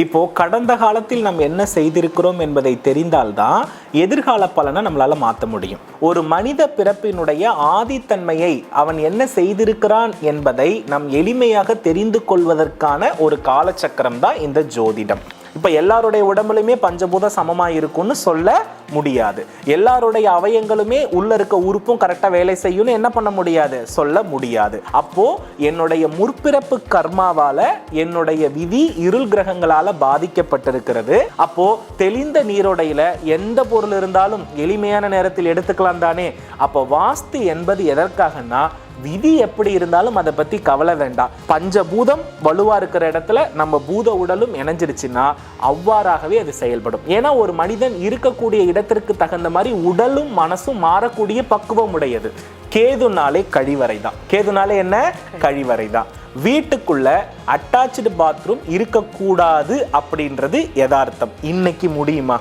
இப்போ கடந்த காலத்தில் நாம் என்ன செய்திருக்கிறோம் என்பதை தெரிந்தால்தான் எதிர்கால பலனை நம்மளால மாற்ற முடியும். ஒரு மனித பிறப்பினுடைய ஆதித்தன்மையை அவன் என்ன செய்திருக்கிறான் என்பதை நாம் எளிமையாக தெரிந்து கொள்வதற்கான ஒரு காலச்சக்கரம் தான் இந்த ஜோதிடம். இப்ப எல்லாருடைய உடம்புலையுமே பஞ்சபூத சமமா இருக்கும்னு சொல்ல முடியாது. எல்லாருடைய அவயங்களுமே உள்ள இருக்க உறுப்பும் கரெக்டாக வேலை செய்யும்னு என்ன பண்ண முடியாது? சொல்ல முடியாது. அப்போ என்னுடைய முற்பிறப்பு கர்மாவால என்னுடைய விதி இருள் கிரகங்களால பாதிக்கப்பட்டிருக்கிறது. அப்போ தெளிந்த நீரோடையில எந்த பொருள் இருந்தாலும் எளிமையான நேரத்தில் எடுத்துக்கலாம் தானே. அப்போ வாஸ்து என்பது எதற்காகனா விதி எப்படி இருந்தாலும் அதை பத்தி கவலை வேண்டாம். பஞ்சபூதம் வலுவா இருக்கிற இடத்துல நம்ம பூத உடலும் இணைஞ்சிருச்சுன்னா அவ்வாறாகவே அது செயல்படும். ஏன்னா ஒரு மனிதன் இருக்கக்கூடிய இடத்திற்கு தகுந்த மாதிரி உடலும் மனசும் மாறக்கூடிய பக்குவம் உடையது கேதுனாலே கழிவறை தான் கேதுனாலே என்ன? கழிவறை தான் வீட்டுக்குள்ள அட்டாச்சு பாத்ரூம் இருக்கக்கூடாது அப்படின்றது யதார்த்தம். இன்னைக்கு முடியுமா?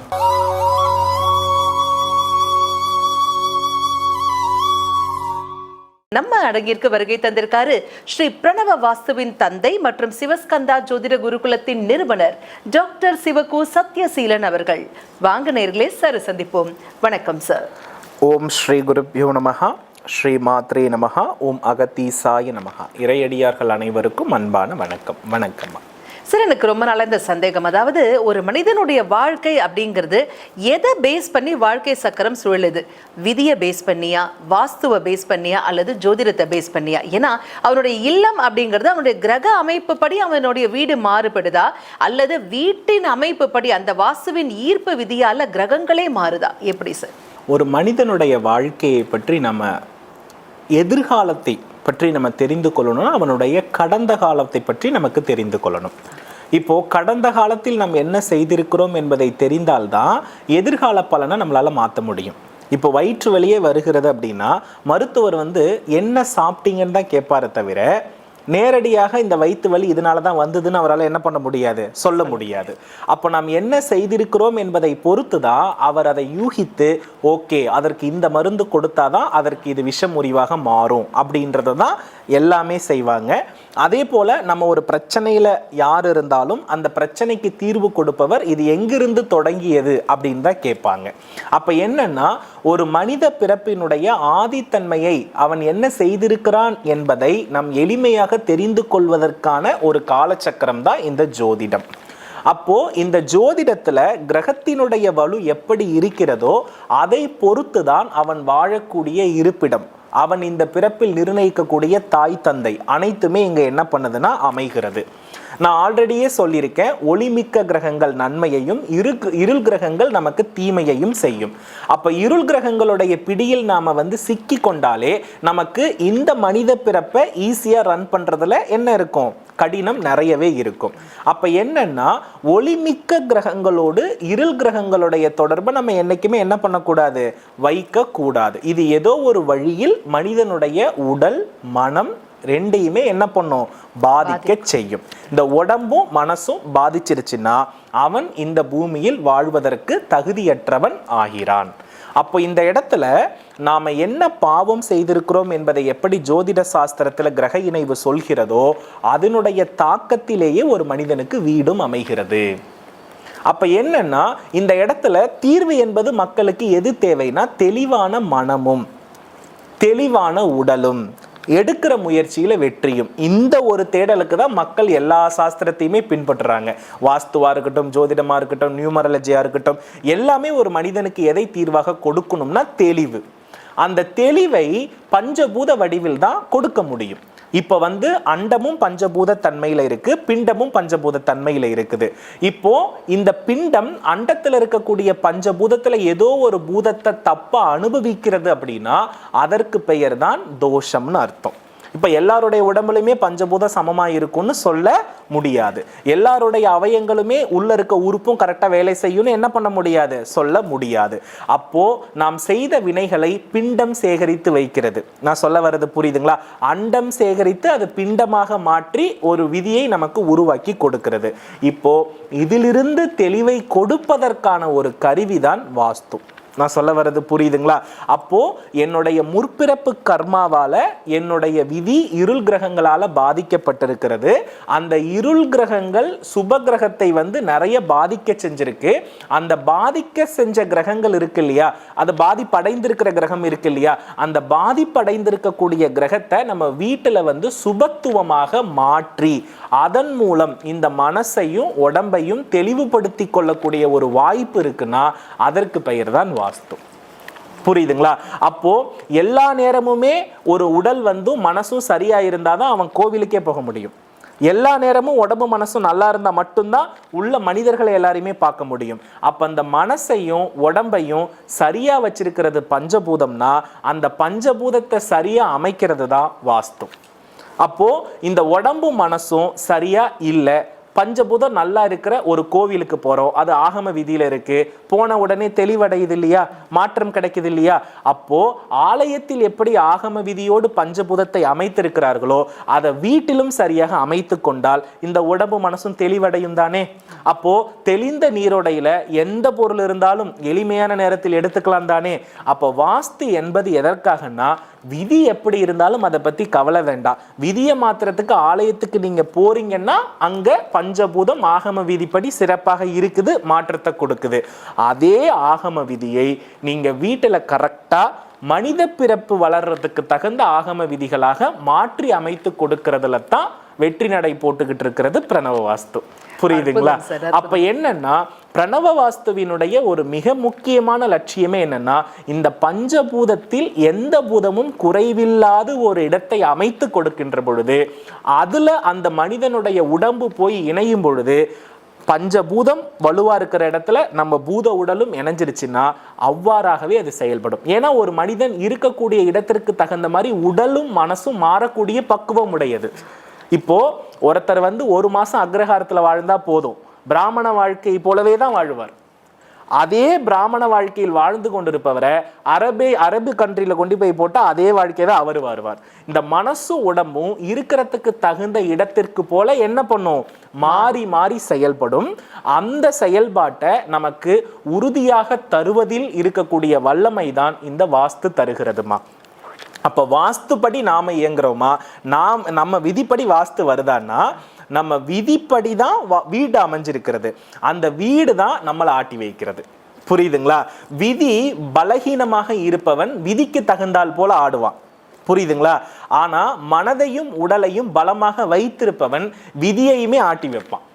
நம்ம வருகை தந்திருக்காரு ஸ்ரீ பிரணவ வாஸ்துவின் தந்தை மற்றும் சிவஸ்கந்தா ஜோதிட குருகுலத்தின் நிறுவனர் டாக்டர் சிவகு சத்யசீலன் அவர்கள். வாங்க நேர்களே சார் சந்திப்போம். வணக்கம் சார். ஓம் ஸ்ரீ குருப்யோ நமகா ஸ்ரீ மாத்ரே நமகா ஓம் அகத்தீசாய நமகா இறையடியார்கள் அனைவருக்கும் அன்பான வணக்கம். வணக்கம்மா சார் எனக்கு ரொம்ப நாளாக இந்த சந்தேகம். அதாவது ஒரு மனிதனுடைய வாழ்க்கை அப்படிங்கிறது எதை பேஸ் பண்ணி வாழ்க்கை சக்கரம் சுழலுது? விதியை பேஸ் பண்ணியா? வாஸ்துவை பேஸ் பண்ணியா? அல்லது ஜோதிடத்தை பேஸ் பண்ணியா? ஏன்னா அவனுடைய இல்லம் அப்படிங்கிறது அவனுடைய கிரக அமைப்பு படி அவனுடைய வீடு மாறுபடுதா? அல்லது வீட்டின் அமைப்பு படி அந்த வாஸ்துவின் ஈர்ப்பு விதியால் கிரகங்களே மாறுதா? எப்படி சார்? ஒரு மனிதனுடைய வாழ்க்கையை பற்றி நம்ம எதிர்காலத்தை பற்றி நம்ம தெரிந்து கொள்ளணும்னா அவனுடைய கடந்த காலத்தை பற்றி நமக்கு தெரிந்து கொள்ளணும். இப்போ கடந்த காலத்தில் நாம் என்ன செய்திருக்கிறோம் என்பதை தெரிந்தால்தான் எதிர்கால பலனை நம்மளால மாற்ற முடியும். இப்போ வயிற்று வலியே வருகிறது அப்படின்னா மருத்துவர் வந்து என்ன சாப்பிட்டீங்கன்னு தான் கேட்பாரே தவிர நேரடியாக இந்த வயிற்று வலி இதனால தான் வந்ததுன்னு அவரால் என்ன பண்ண முடியாது? சொல்ல முடியாது. அப்போ நாம் என்ன செய்திருக்கிறோம் என்பதை பொறுத்து தான் அவர் அதை யூகித்து ஓகே அதற்கு இந்த மருந்து கொடுத்தாதான் அதற்கு இது விஷ முறிவாக மாறும். அப்படின்றத தான் எல்லாமே செய்வாங்க. அதே போல நம்ம ஒரு பிரச்சனையில யார் இருந்தாலும் அந்த பிரச்சனைக்கு தீர்வு கொடுப்பவர் இது எங்கிருந்து தொடங்கியது அப்படின்னு தான் கேட்பாங்க. அப்ப என்னன்னா ஒரு மனித பிறப்பினுடைய ஆதித்தன்மையை அவன் என்ன செய்திருக்கிறான் என்பதை நம் எளிமையாக தெரிந்து கொள்வதற்கான ஒரு காலச்சக்கரம் தான் இந்த ஜோதிடம். அப்போ இந்த ஜோதிடத்துல கிரகத்தினுடைய வலு எப்படி இருக்கிறதோ அதை பொறுத்து தான் அவன் வாழக்கூடிய இருப்பிடம். அவன் இந்த பிறப்பில் நிர்ணயிக்கக்கூடிய தாய் தந்தை அனைத்துமே இங்க என்ன பண்ணுதுன்னா அமைகிறது. நான் ஆல்ரெடியே சொல்லியிருக்கேன் ஒளிமிக்க கிரகங்கள் நன்மையையும் இரு இருள் கிரகங்கள் நமக்கு தீமையையும் செய்யும். அப்போ இருள் கிரகங்களுடைய பிடியில் நாம் வந்து சிக்கி கொண்டாலே நமக்கு இந்த மனித பிறப்பை ஈஸியாக ரன் பண்ணுறதுல என்ன இருக்கும்? கடினம் நிறையவே இருக்கும். அப்போ என்னன்னா ஒளிமிக்க கிரகங்களோடு இருள் கிரகங்களுடைய தொடர்பை நம்ம என்றைக்குமே என்ன பண்ணக்கூடாது? வைக்கக்கூடாது. இது ஏதோ ஒரு வழியில் மனிதனுடைய உடல் மனம் ரெண்டையுமே என்ன பண்ணும்? பாதிக்க செய்யும். இந்த உடம்பும் மனசும் பாதிச்சிருச்சுன்னா அவன் இந்த பூமியில் வாழ்வதற்கு தகுதியற்றவன் ஆகிறான். அப்போ இந்த இடத்துல நாம என்ன பாவம் செய்திருக்கிறோம் என்பதை எப்படி ஜோதிட சாஸ்திரத்துல கிரக இணைவு சொல்கிறதோ அதனுடைய தாக்கத்திலேயே ஒரு மனிதனுக்கு வீடும் அமைகிறது. அப்ப என்னன்னா இந்த இடத்துல தீர்வு என்பது மக்களுக்கு எது தேவைன்னா தெளிவான மனமும் தெளிவான உடலும். எடுக்கிற முயற்சியில வெற்றியும். இந்த ஒரு தேடலுக்கு தான் மக்கள் எல்லா சாஸ்திரத்தையுமே பின்பற்றுறாங்க. வாஸ்துவா இருக்கட்டும் ஜோதிடமா இருக்கட்டும் நியூமரலஜியா இருக்கட்டும் எல்லாமே ஒரு மனிதனுக்கு எதை தீர்வாக கொடுக்கணும்னா தெளிவு. அந்த தெளிவை பஞ்சபூத வடிவில் தான் கொடுக்க முடியும். இப்போ வந்து அண்டமும் பஞ்சபூத தன்மையில் இருக்கு பிண்டமும் பஞ்சபூத தன்மையில் இருக்குது. இப்போ இந்த பிண்டம் அண்டத்தில் இருக்கக்கூடிய பஞ்சபூதத்தில் ஏதோ ஒரு பூதத்தை தப்பா அனுபவிக்கிறது அப்படின்னா அதற்கு பெயர் தான் தோஷம்னு அர்த்தம். இப்போ எல்லாருடைய உடம்புலையுமே பஞ்சபூத சமமாக இருக்கும்னு சொல்ல முடியாது. எல்லாருடைய அவயங்களுமே உள்ள இருக்க உறுப்பும் கரெக்டாக வேலை செய்யும்னு என்ன பண்ண முடியாது? சொல்ல முடியாது. அப்போ நாம் செய்த வினைகளை பிண்டம் சேகரித்து வைக்கிறது. நான் சொல்ல வர்றது புரியுதுங்களா? அண்டம் சேகரித்து அது பிண்டமாக மாற்றி ஒரு விதியை நமக்கு உருவாக்கி கொடுக்கிறது. இப்போ இதிலிருந்து தெளிவை கொடுப்பதற்கான ஒரு கருவிதான் வாஸ்து. நான் சொல்ல வர்றது புரியுதுங்களா? அப்போ என்னுடைய முற்பிறப்பு கர்மாவால என்னுடைய விதி இருள் கிரகங்களால பாதிக்கப்பட்டிருக்கிறது. அந்த இருள் கிரகங்கள் சுப கிரகத்தை வந்து நிறைய பாதிக்க செஞ்சிருக்கு. அந்த பாதிக்க செஞ்ச கிரகங்கள் இருக்கு இல்லையா? அது பாதிப்படைந்திருக்கிற கிரகம் இருக்கு இல்லையா? அந்த பாதிப்படைந்திருக்கக்கூடிய கிரகத்தை நம்ம வீட்டுல வந்து சுபத்துவமாக மாற்றி அதன் மூலம் இந்த மனசையும் உடம்பையும் தெளிவுபடுத்தி கொள்ளக்கூடிய ஒரு வாய்ப்பு இருக்குன்னா அதற்கு பெயர் தான் வாஸ்து. புரியுதுங்களா? அப்போ எல்லா நேரமுமே ஒரு உடல் வந்து மனசும் சரியா இருந்தாதான் அவன் கோவிலுக்கே போக முடியும். எல்லா நேரமும் உடம்பு மனசும் நல்லா இருந்தா மட்டும்தான் உள்ள மனிதர்களை எல்லாரையுமே பார்க்க முடியும். அப்ப அந்த மனசையும் உடம்பையும் சரியா வச்சிருக்கிறது பஞ்சபூதம்னா அந்த பஞ்சபூதத்தை சரியா அமைக்கிறது தான் வாஸ்து. அப்போ இந்த உடம்பும் மனசும் சரியா இல்லை பஞ்சபூதம் நல்லா இருக்கிற ஒரு கோவிலுக்கு போறோம். அது ஆகம விதியில இருக்கு. போன உடனே தெளிவடையுது இல்லையா? மாற்றம் கிடைக்குது இல்லையா? அப்போ ஆலயத்தில் எப்படி ஆகம விதியோடு பஞ்சபூதத்தை அமைத்திருக்கிறார்களோ அதை வீட்டிலும் சரியாக அமைத்து கொண்டால் இந்த உடம்பு மனசும் தெளிவடையும் தானே? அப்போ தெளிந்த நீரோடையில எந்த பொருள் இருந்தாலும் எளிமையான நேரத்தில் எடுத்துக்கலாம் தானே? அப்போ வாஸ்து என்பது எதற்காகன்னா விதி எப்படி இருந்தாலும் அதை பத்தி கவலை வேண்டாம். விதியை மாத்துறதுக்கு ஆலயத்துக்கு நீங்க போறீங்கன்னா அங்க பஞ்சபூதம் ஆகம விதிப்படி சிறப்பாக இருக்குது மாற்றத்தை கொடுக்குது. அதே ஆகம விதியை நீங்கள் வீட்டில் கரெக்டாக மனித பிறப்பு வளர்றதுக்கு தகுந்த ஆகம விதிகளாக மாற்றி அமைத்து கொடுக்கறதுல தான் வெற்றி நடை போட்டுக்கிட்டு இருக்கிறது பிரணவ வாஸ்து. புரியுதுங்களா? அப்ப என்னன்னா பிரணவ வாஸ்துவினுடைய ஒரு மிக முக்கியமான லட்சியமே என்னன்னா இந்த பஞ்சபூதத்தில் எந்த பூதமும் குறைவில்லாத ஒரு இடத்தை அமைத்து கொடுக்கின்ற பொழுது அதுல அந்த மனிதனுடைய உடம்பு போய் இணையும் பொழுது பஞ்சபூதம் வலுவா இருக்கிற இடத்துல நம்ம பூத உடலும் இணைஞ்சிருச்சுன்னா அவ்வாறாகவே அது செயல்படும். ஏன்னா ஒரு மனிதன் இருக்கக்கூடிய இடத்திற்கு தகுந்த மாதிரி உடலும் மனசும் மாறக்கூடிய பக்குவம் உடையது. இப்போ ஒருத்தர் வந்து ஒரு மாசம் அக்ரஹாரத்தில் வாழ்ந்தா போதும். பிராமண வாழ்க்கை போலவே தான் வாழ்வார். அதே பிராமண வாழ்க்கையில் வாழ்ந்து கொண்டிருப்பவரை அரபே அரபு கண்ட்ரியில் கொண்டு போய் போட்டால் அதே வாழ்க்கையை தான் அவர் வருவார் இந்த மனசும் உடம்பும் இருக்கிறதுக்கு தகுந்த இடத்திற்கு போல என்ன பண்ணும்? மாறி மாறி செயல்படும். அந்த செயல்பாட்டை நமக்கு உறுதியாக தருவதில் இருக்கக்கூடிய வல்லமை தான் இந்த வாஸ்து தருகிறதுமா. அப்போ வாஸ்துப்படி நாம் இயங்குறோமா? நாம் நம்ம விதிப்படி வாஸ்து வருதான்னா நம்ம விதிப்படி தான் வா- வீடு அமைஞ்சிருக்கிறது. அந்த வீடு தான் நம்மளை ஆட்டி வைக்கிறது. புரியுதுங்களா? விதி பலகீனமாக இருப்பவன் விதிக்கு தகுந்தால் போல ஆடுவான். புரியுதுங்களா? ஆனால் மனதையும் உடலையும் பலமாக வைத்திருப்பவன் விதியையுமே ஆட்டி வைப்பான்.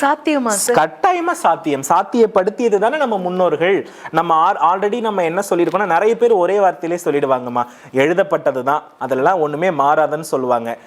சாத்தியமா கட்டாயமா சாத்தியம். சாத்தியப்படுத்தியது தானே நம்ம முன்னோர்கள். நம்ம ஆல்ரெடி நம்ம என்ன சொல்லியிருக்கோம்னா நிறைய பேர் ஒரே வார்த்தையிலே சொல்லிடுவாங்கம்மா. எழுதப்பட்டது தான். அதெல்லாம் ஒண்ணுமே மாறாதுன்னு சொல்லுவாங்க.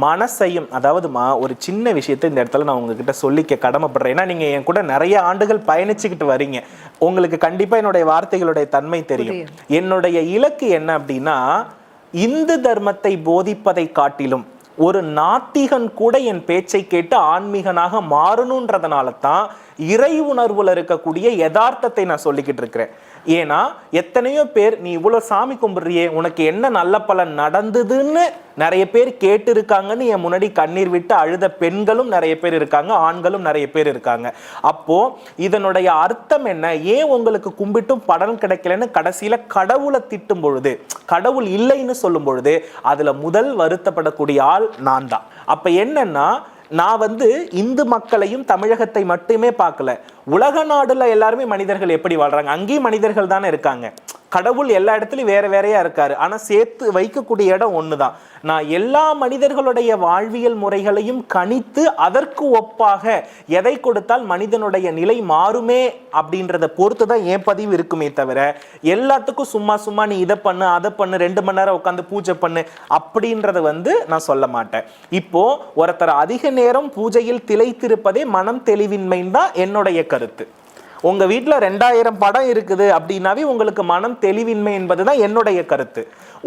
மனசையும் அதாவதுமா ஒரு சின்ன விஷயத்தை இந்த இடத்துல நான் உங்ககிட்ட சொல்லிக்க கடமைப்படுறேன். ஏன்னா நீங்க என் கூட நிறைய ஆண்டுகள் பயணிச்சுக்கிட்டு வரீங்க. உங்களுக்கு கண்டிப்பா என்னுடைய வார்த்தைகளுடைய தன்மை தெரியும். என்னுடைய இலக்கு என்ன அப்படின்னா இந்து தர்மத்தை போதிப்பதை காட்டிலும் ஒரு நாத்திகன் கூட என் பேச்சை கேட்டு ஆன்மீகனாக மாறணுன்றதுனால தான் இறை உணர்வுல இருக்கக்கூடிய யதார்த்தத்தை நான் சொல்லிக்கிட்டு இருக்கிறேன். ஏன்னா எத்தனையோ பேர் நீ இவ்வளோ சாமி கும்பிட்றியே உனக்கு என்ன நல்ல பலன் நடந்ததுன்னு? நிறைய பேர் கேட்டு இருக்காங்கன்னு என் முன்னாடி கண்ணீர் விட்டு அழுத பெண்களும் நிறைய பேர் இருக்காங்க ஆண்களும் நிறைய பேர் இருக்காங்க. அப்போ இதனுடைய அர்த்தம் என்ன? ஏன் உங்களுக்கு கும்பிட்டும் பலன் கிடைக்கலன்னு கடைசியில கடவுளை திட்டும் பொழுது கடவுள் இல்லைன்னு சொல்லும் பொழுது அதுல முதல் வருத்தப்படக்கூடிய ஆள் நான் தான். அப்ப என்னன்னா நான் வந்து இந்து மக்களையும் தமிழகத்தை மட்டுமே பார்க்கல. உலக நாடுல எல்லாருமே மனிதர்கள் எப்படி வாழ்றாங்க? அங்கேயும் மனிதர்கள் தானே இருக்காங்க. கடவுள் எல்லா இடத்துலையும் வேற வேறையா இருக்காரு. ஆனா சேர்த்து வைக்கக்கூடிய இடம் ஒண்ணுதான். நான் எல்லா மனிதர்களுடைய வாழ்வியல் முறைகளையும் கணித்து அதற்கு ஒப்பாக எதை கொடுத்தால் மனிதனுடைய நிலை மாறுமே அப்படின்றத பொறுத்து தான் ஏன் பதிவு இருக்குமே தவிர எல்லாத்துக்கும் சும்மா சும்மா நீ இதை பண்ணு அதை பண்ணு ரெண்டு மணி நேரம் உட்காந்து பூஜை பண்ணு அப்படின்றத வந்து நான் சொல்ல மாட்டேன். இப்போ ஒருத்தர் அதிக நேரம் பூஜையில் திளைத்திருப்பதே மனம் தெளிவின்மைன்னு தான் என்னுடைய கருத்து. உங்க வீட்டில் ரெண்டாயிரம் படம் இருக்குது அப்படின்னாவே உங்களுக்கு மனம் தெளிவின்மை என்பது தான் என்னுடைய கருத்து.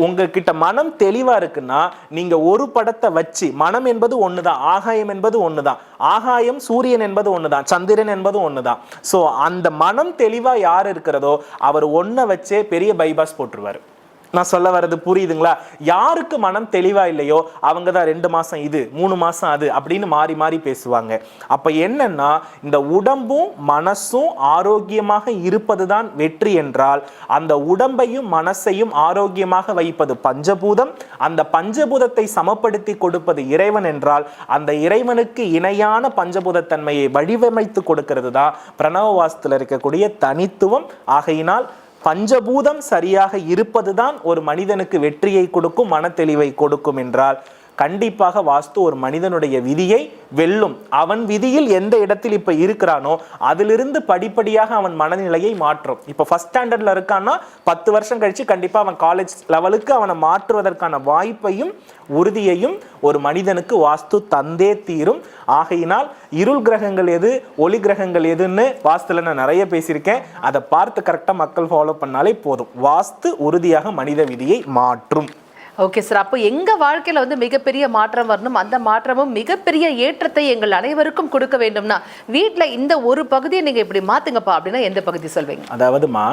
உங்ககிட்ட மனம் தெளிவா இருக்குன்னா நீங்க ஒரு படத்தை வச்சு மனம் என்பது ஒண்ணுதான் ஆகாயம் என்பது ஒண்ணுதான். ஆகாயம் சூரியன் என்பது ஒண்ணுதான் சந்திரன் என்பது ஒண்ணுதான். ஸோ அந்த மனம் தெளிவா யார் இருக்கிறதோ அவர் ஒன்ன வச்சே பெரிய பைபாஸ் போட்டுருவாரு. நான் சொல்ல வர்றது புரியுதுங்களா? யாருக்கு மனம் தெளிவா இல்லையோ அவங்க தான் ரெண்டு மாசம் இது மூணு மாசம் அது அப்படின்னு மாறி மாறி பேசுவாங்க. அப்ப என்னன்னா இந்த உடம்பும் மனசும் ஆரோக்கியமாக இருப்பதுதான் வெற்றி என்றால் அந்த உடம்பையும் மனசையும் ஆரோக்கியமாக வைப்பது பஞ்சபூதம் அந்த பஞ்சபூதத்தை சமப்படுத்தி கொடுப்பது இறைவன் என்றால் அந்த இறைவனுக்கு இணையான பஞ்சபூதத்தன்மையை வடிவமைத்து கொடுக்கிறது தான் பிரணவ வாஸ்துல இருக்கக்கூடிய தனித்துவம். ஆகையினால் பஞ்சபூதம் சரியாக இருப்பதுதான் ஒரு மனிதனுக்கு வெற்றியை கொடுக்கும் மனத்தெளிவை கொடுக்கும் என்றால் கண்டிப்பாக வாஸ்து ஒரு மனிதனுடைய விதியை வெல்லும். அவன் விதியில் எந்த இடத்தில் இப்ப இருக்கிறானோ அதிலிருந்து படிப்படியாக அவன் மனநிலையை மாற்றும். இப்ப ஃபர்ஸ்ட் ஸ்டாண்டர்ட்ல இருக்கான்னா பத்து வருஷம் கழிச்சு கண்டிப்பா அவன் காலேஜ் லெவலுக்கு அவனை மாற்றுவதற்கான வாய்ப்பையும் உறுதியையும் ஒரு மனிதனுக்கு வாஸ்து தந்தே தீரும். ஆகையினால் இருள் கிரகங்கள் எது ஒளி கிரகங்கள் எதுன்னு வாஸ்துல நான் நிறைய பேசியிருக்கேன். அதை பார்த்து கரெக்டாக மக்கள் ஃபாலோ பண்ணாலே போதும். வாஸ்து உறுதியாக மனித விதியை மாற்றும். ஓகே சார் அப்போ எங்கள் வாழ்க்கையில் வந்து மிகப்பெரிய மாற்றம் வரணும்? அந்த மாற்றமும் மிகப்பெரிய ஏற்றத்தை எங்கள் அனைவருக்கும் கொடுக்க வேண்டும்னா வீட்டில் இந்த ஒரு பகுதியை நீங்கள் இப்படி மாற்றுங்கப்பா அப்படின்னா எந்த பகுதி சொல்வீங்க? அதாவதுமா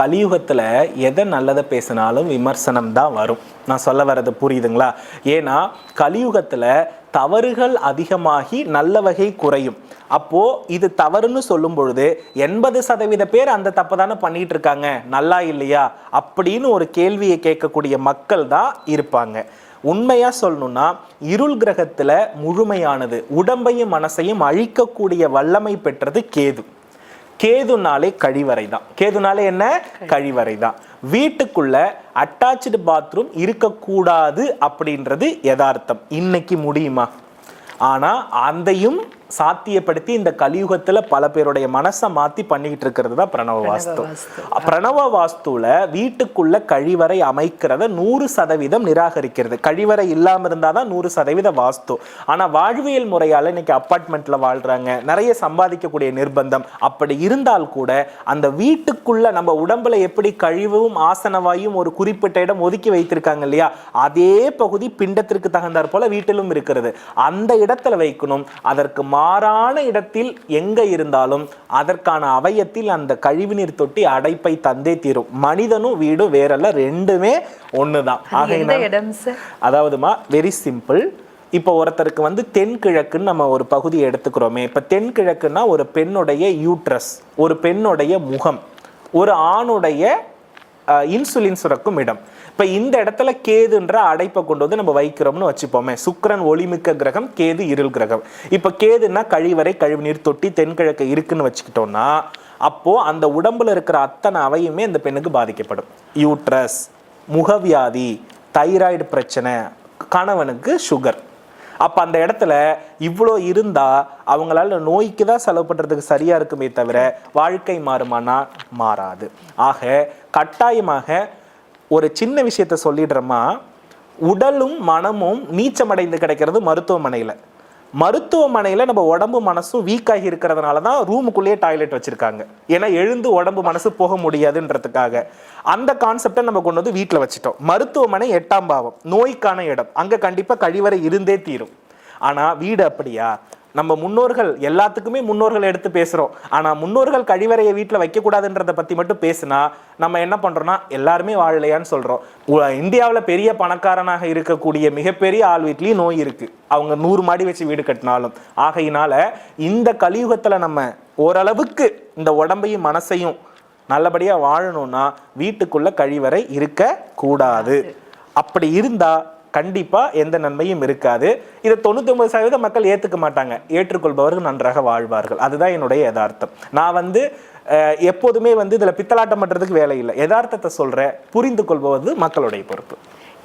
கலியுகத்தில் எதை நல்லதை பேசினாலும் விமர்சனம் தான் வரும். நான் சொல்ல வர்றது புரியுதுங்களா? ஏன்னா கலியுகத்தில் தவறுகள் அதிகமாகி நல்ல வகை குறையும். அப்போ இது தவறுன்னு சொல்லும் பொழுது எண்பது சதவீத பேர் அந்த தப்பு தானே பண்ணிட்டு இருக்காங்க நல்லா இல்லையா? அப்படின்னு ஒரு கேள்வியை கேட்கக்கூடிய மக்கள் தான் இருப்பாங்க. உண்மையா சொல்லணும்னா இருள் கிரகத்துல முழுமையானது உடம்பையும் மனசையும் அழிக்கக்கூடிய வல்லமை பெற்றது கேது. கேதுனாலே கழிவறை தான் கேதுனாலே என்ன? கழிவறை. தான் வீட்டுக்குள்ள அட்டாச்சு பாத்ரூம் இருக்கக்கூடாது அப்படின்றது யதார்த்தம். இன்னைக்கு முடியுமா? ஆனா அதையும் சாத்தியப்படுத்தி இந்த கலியுகத்துல பல பேருடைய மனசை மாத்தி பண்ணிக்கிட்டு இருக்கிறது தான் பிரணவ வாஸ்து. பிரணவ வாஸ்துல வீட்டுக்குள்ள கழிவறை அமைக்கிறத நூறு சதவீதம் நிராகரிக்கிறது. கழிவறை இல்லாம இருந்தாதான் நூறு சதவீத வாஸ்து. ஆனா வாழ்வியல் முறையால இன்னைக்கு அப்பார்ட்மெண்ட்ல வாழ்றாங்க. நிறைய சம்பாதிக்கக்கூடிய நிர்பந்தம். அப்படி இருந்தால் கூட அந்த வீட்டுக்குள்ள நம்ம உடம்புல எப்படி கழிவும் ஆசனவாயும் ஒரு குறிப்பிட்ட இடம் ஒதுக்கி வைத்திருக்காங்க இல்லையா? அதே பகுதி பிண்டத்திற்கு தகுந்தாற் போல வீட்டிலும் இருக்கிறது. அந்த இடத்துல வைக்கணும். அதற்கு மாறான இடத்தில் எங்க இருந்தாலும் அதற்கான அவயத்தில் அந்த கழிவுநீர் தொட்டி அடைப்பை தந்தே தீரும். மனிதனும் வீடும் வேறல்ல ரெண்டுமே ஒண்ணுதான். எந்த ஆகையினால் அதாவதுமா வெரி சிம்பிள் இப்போ ஒருத்தருக்கு வந்து தென்கிழக்குன்னு நம்ம ஒரு பகுதியை எடுத்துக்கிறோமே. இப்போ தென்கிழக்குன்னா ஒரு பெண்ணுடைய யூட்ரஸ் ஒரு பெண்ணுடைய முகம் ஒரு ஆணுடைய இன்சுலின் சுரக்கும் இடம். இப்போ இந்த இடத்துல கேதுன்ற அடைப்பை கொண்டு வந்து நம்ம வைக்கிறோம்னு வச்சுப்போமே. சுக்கரன் ஒளிமிக்க கிரகம் கேது இருள் கிரகம். இப்போ கேதுன்னா கழிவறை கழிவுநீர் தொட்டி தென்கிழக்கு இருக்குன்னு வச்சுக்கிட்டோம்னா அப்போ அந்த உடம்புல இருக்கிற அத்தனை அவையுமே இந்த பெண்ணுக்கு பாதிக்கப்படும். யூட்ரஸ் முகவியாதி தைராய்டு பிரச்சனை கணவனுக்கு சுகர் அப்ப அந்த இடத்துல இவ்வளோ இருந்தா அவங்களால நோய்க்கு தான் செலவு பண்றதுக்கு சரியா இருக்குமே தவிர வாழ்க்கை மாறுமானா? மாறாது. ஆக கட்டாயமாக ஒரு சின்ன விஷயத்த சொல்லிடுறோமா உடலும் மனமும் நீச்சமடைந்து கிடைக்கிறது மருத்துவமனையில். மருத்துவமனையில் நம்ம உடம்பு மனசும் வீக்காகி இருக்கிறதுனால தான் ரூமுக்குள்ளேயே டாய்லெட் வச்சுருக்காங்க. ஏன்னா எழுந்து உடம்பு மனசு போக முடியாதுன்றதுக்காக. அந்த கான்செப்டை நம்ம கொண்டு வந்து வீட்டில் வச்சுட்டோம். மருத்துவமனை எட்டாம் பாவம் நோய்க்கான இடம். அங்கே கண்டிப்பாக கழிவறை இருந்தே தீரும். ஆனால் வீடு அப்படியா? நம்ம முன்னோர்கள் எல்லாத்துக்குமே முன்னோர்கள் எடுத்து பேசுறோம். ஆனா முன்னோர்கள் கழிவறையை வீட்டில் வைக்கக்கூடாதுன்றத பத்தி மட்டும் பேசுனா நம்ம என்ன பண்றோம்னா எல்லாருமே வாழலையான்னு சொல்றோம். உ- இந்தியாவுல பெரிய பணக்காரனாக இருக்கக்கூடிய மிகப்பெரிய ஆள் வீட்லயும் நோய் இருக்கு. அவங்க நூறு மாடி வச்சு வீடு கட்டினாலும். ஆகையினால இந்த கலியுகத்துல நம்ம ஓரளவுக்கு இந்த உடம்பையும் மனசையும் நல்லபடியா வாழணும்னா வீட்டுக்குள்ள கழிவறை இருக்க கூடாது. அப்படி இருந்தா கண்டிப்பா எந்த நன்மையும் இருக்காது. இதை தொண்ணூத்தி ஒன்பது சதவீதம் மக்கள் ஏத்துக்க மாட்டாங்க. ஏற்றுக்கொள்பவர்கள் நன்றாக வாழ்வார்கள். அதுதான் என்னுடைய யதார்த்தம். நான் வந்து எப்போதுமே வந்து இதுல பித்தலாட்டம் பண்றதுக்கு வேலை இல்லை. யதார்த்தத்தை சொல்றேன். புரிந்து கொள்வது மக்களுடைய பொறுப்பு.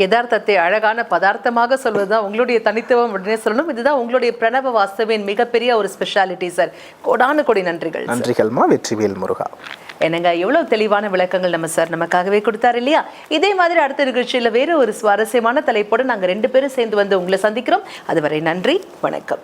யதார்த்தத்தை அழகான பதார்த்தமாக சொல்வதுதான் உங்களுடைய தனித்துவம் அப்படின்னே சொல்லணும். இதுதான் உங்களுடைய பிரணவ வாஸ்துவின் மிகப்பெரிய ஒரு ஸ்பெஷாலிட்டி சார் கோடான கொடி நன்றிகள் நன்றிகள்மா வெற்றிவேல் முருகா. என்னங்க எவ்வளவு தெளிவான விளக்கங்கள் நம்ம சார் நமக்காகவே கொடுத்தாரு இல்லையா? இதே மாதிரி அடுத்த நிகழ்ச்சியில வேற ஒரு சுவாரஸ்யமான தலைப்போடு நாங்க ரெண்டு பேரும் சேர்ந்து வந்து உங்களை சந்திக்கிறோம். அதுவரை நன்றி வணக்கம்.